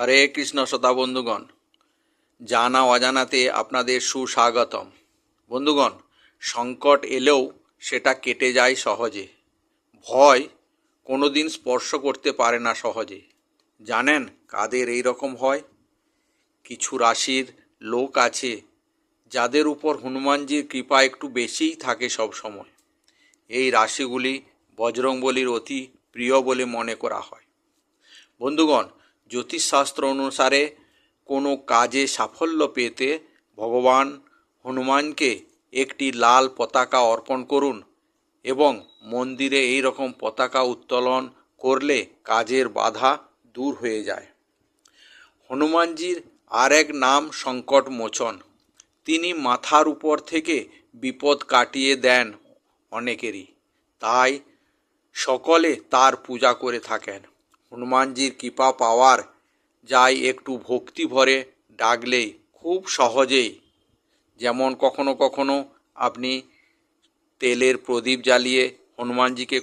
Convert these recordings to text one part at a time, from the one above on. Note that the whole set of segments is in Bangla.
হরে কৃষ্ণ শ্রোতা বন্ধুগণ, জানা অজানাতে আপনাদের সুস্বাগতম। বন্ধুগণ, সংকট এলেও সেটা কেটে যায় সহজে। ভয় কোনো দিন স্পর্শ করতে পারে না সহজে। জানেন কাদের এই রকম হয়? কিছু রাশির লোক আছে যাদের উপর হনুমানজির কৃপা একটু বেশিই থাকে সব সময়। এই রাশিগুলি বজরংবলির অতি প্রিয় বলে মনে করা হয়। বন্ধুগণ জ্যোতিষশাস্ত্র অনুসারে কোনো কাজে সাফল্য পেতে ভগবান হনুমানকে একটি লাল পতাকা অর্পণ করুন এবং মন্দিরে এই রকম পতাকা উত্তোলন করলে কাজের বাধা দূর হয়ে যায়। হনুমানজির আর এক নাম সংকট মোচন। তিনি মাথার উপর থেকে বিপদ কাটিয়ে দেন অনেকেরই। তাই সকলে তার পূজা করে থাকেন। হনুমানজির কৃপা পাওয়ার যায় একটু ভক্তি ভরে ডাকলেই খুব সহজেই। যেমন কখনো কখনো আপনি তেলের প্রদীপ জ্বালিয়ে হনুমানজিকে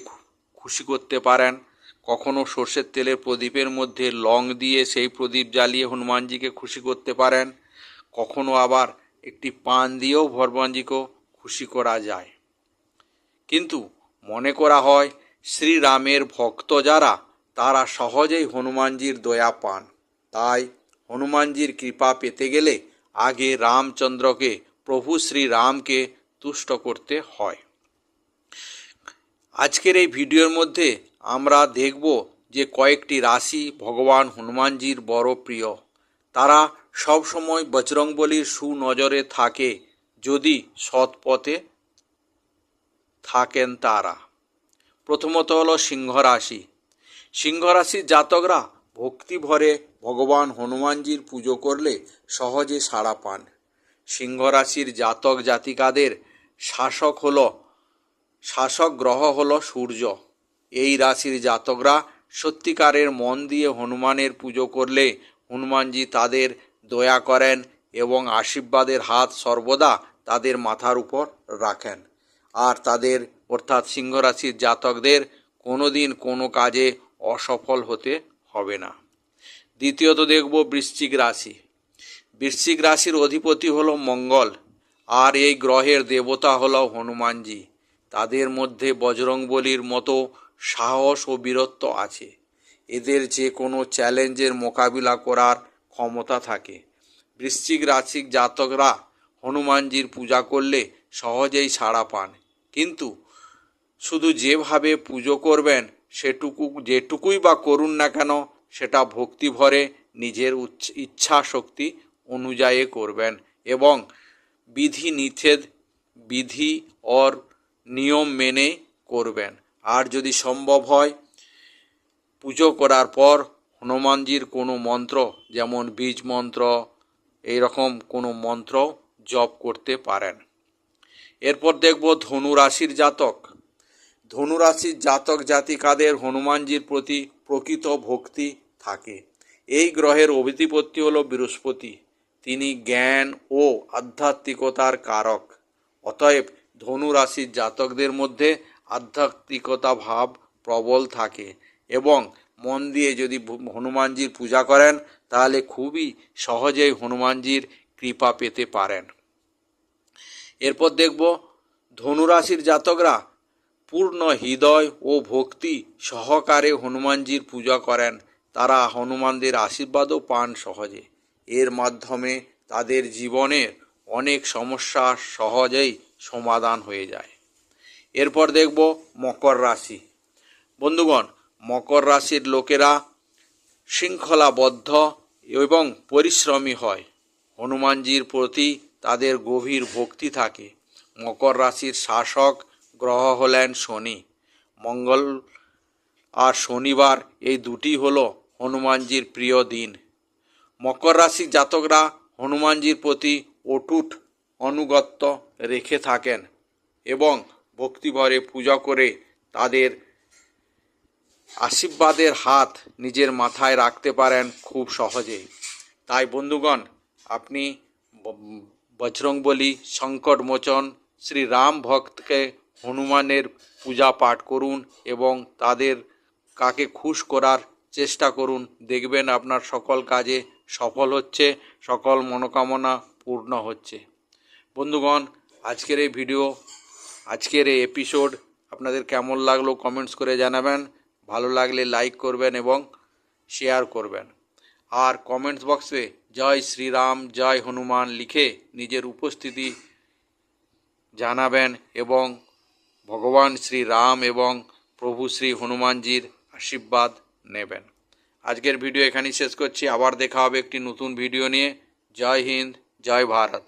খুশি করতে পারেন। কখনো সর্ষের তেলের প্রদীপের মধ্যে লং দিয়ে সেই প্রদীপ জ্বালিয়ে হনুমানজিকে খুশি করতে পারেন। কখনো আবার একটি পান দিয়েও হনুমানজিকেও খুশি করা যায়। কিন্তু মনে করা হয় শ্রীরামের ভক্ত যারা তারা সহজেই হনুমানজির দয়া পান। তাই হনুমানজির কৃপা পেতে গেলে আগে রামচন্দ্রকে, প্রভু শ্রীরামকে তুষ্ট করতে হয়। আজকের এই ভিডিওর মধ্যে আমরা দেখব যে কয়েকটি রাশি ভগবান হনুমানজির বড় প্রিয়। তারা সব সময় বজরংবলির সুনজরে থাকে, যদি সৎ পথে থাকেন তারা। প্রথমত হলো সিংহ রাশি। সিংহ রাশির জাতকরা ভক্তি ভরে ভগবান হনুমানজির পুজো করলে সহজে সাড়া পান। সিংহরাশির জাতক জাতিকাদের শাসক হল, শাসক গ্রহ হল সূর্য। এই রাশির জাতকরা সত্যিকারের মন দিয়ে হনুমানের পুজো করলে হনুমানজি তাদের দয়া করেন এবং আশীর্বাদের হাত সর্বদা তাদের মাথার উপর রাখেন। আর তাদের, অর্থাৎ সিংহরাশির জাতকদের কোনো দিন কোনো কাজে অসফল হতে হবে না। দ্বিতীয়ত দেখব বৃশ্চিক রাশি। বৃশ্চিক রাশির অধিপতি হলো মঙ্গল, আর এই গ্রহের দেবতা হলো হনুমানজি। তাদের মধ্যে বজরংবলির মতো সাহস ও বীরত্ব আছে। এদের যে কোনো চ্যালেঞ্জের মোকাবিলা করার ক্ষমতা থাকে। বৃশ্চিক রাশির জাতকরা হনুমানজির পূজা করলে সহজেই সাড়া পান। কিন্তু শুধু যেভাবে পুজো করবেন সেটুকু, যেটুকুই বা করুন না কেন, সেটা ভক্তি ভরে নিজের ইচ্ছা শক্তি অনুযায়ী করবেন এবং বিধি নিষেধ বিধি অর নিয়ম মেনে করবেন। আর যদি সম্ভব হয়, পুজো করার পর হনুমানজির কোনো মন্ত্র, যেমন বীজ মন্ত্র এই রকম কোনো মন্ত্র জপ করতে পারেন। এরপর দেখব ধনু রাশির জাতক। ধনু রাশির জাতক জাতিকাদের হনুমানজির প্রতি প্রকৃত ভক্তি থাকে। এই গ্রহের অধিপতি হল বৃহস্পতি। তিনি জ্ঞান ও আধ্যাত্মিকতার কারক। অতএব ধনু রাশির জাতকদের মধ্যে আধ্যাত্মিকতা ভাব প্রবল থাকে এবং মন দিয়ে যদি হনুমানজির পূজা করেন, তাহলে খুবই সহজেই হনুমানজির কৃপা পেতে পারেন। এরপর দেখব, ধনুরাশির জাতকরা পূর্ণ হৃদয় ও ভক্তি সহকারে হনুমানজির পূজা করেন। তারা হনুমানদের আশীর্বাদও পান সহজে। এর মাধ্যমে তাদের জীবনের অনেক সমস্যা সহজেই সমাধান হয়ে যায়। এরপর দেখব মকর রাশি। বন্ধুগণ, মকর রাশির লোকেরা শৃঙ্খলাবদ্ধ এবং পরিশ্রমী হয়। হনুমানজির প্রতি তাদের গভীর ভক্তি থাকে। মকর রাশির শাসক গ্রহ হলেন শনি। মঙ্গল আর শনিবার এই দুটি হলো হনুমানজির প্রিয় দিন। মকর রাশি জাতকরা হনুমানজির প্রতি অটুট অনুগত্য রেখে থাকেন এবং ভক্তিভরে পূজা করে তাদের আশীর্বাদের হাত নিজের মাথায় রাখতে পারেন খুব সহজেই। তাই বন্ধুগণ, আপনি বজরংবলী সংকটমোচন শ্রী রাম ভক্তকে হনুমানের পূজা পাঠ করুন এবং তাদের কাকে খুশ করার চেষ্টা করুন। দেখবেন আপনার সকল কাজে সফল হচ্ছে, সকল মনোকামনা পূর্ণ হচ্ছে। বন্ধুগণ, আজকের এই ভিডিও, আজকের এই এপিসোড আপনাদের কেমন লাগল কমেন্টস করে জানাবেন। ভালো লাগলে লাইক করবেন এবং শেয়ার করবেন। আর কমেন্টস বক্সে জয় শ্রীরাম, জয় হনুমান লিখে নিজের উপস্থিতি জানাবেন এবং ভগবান শ্রী রাম এবং প্রভু শ্রী হনুমানজির আশীর্বাদ নেবেন। আজকের ভিডিও এখানেই শেষ করছি। আবার দেখা হবে একটি নতুন ভিডিও নিয়ে। জয় হিন্দ, জয় ভারত।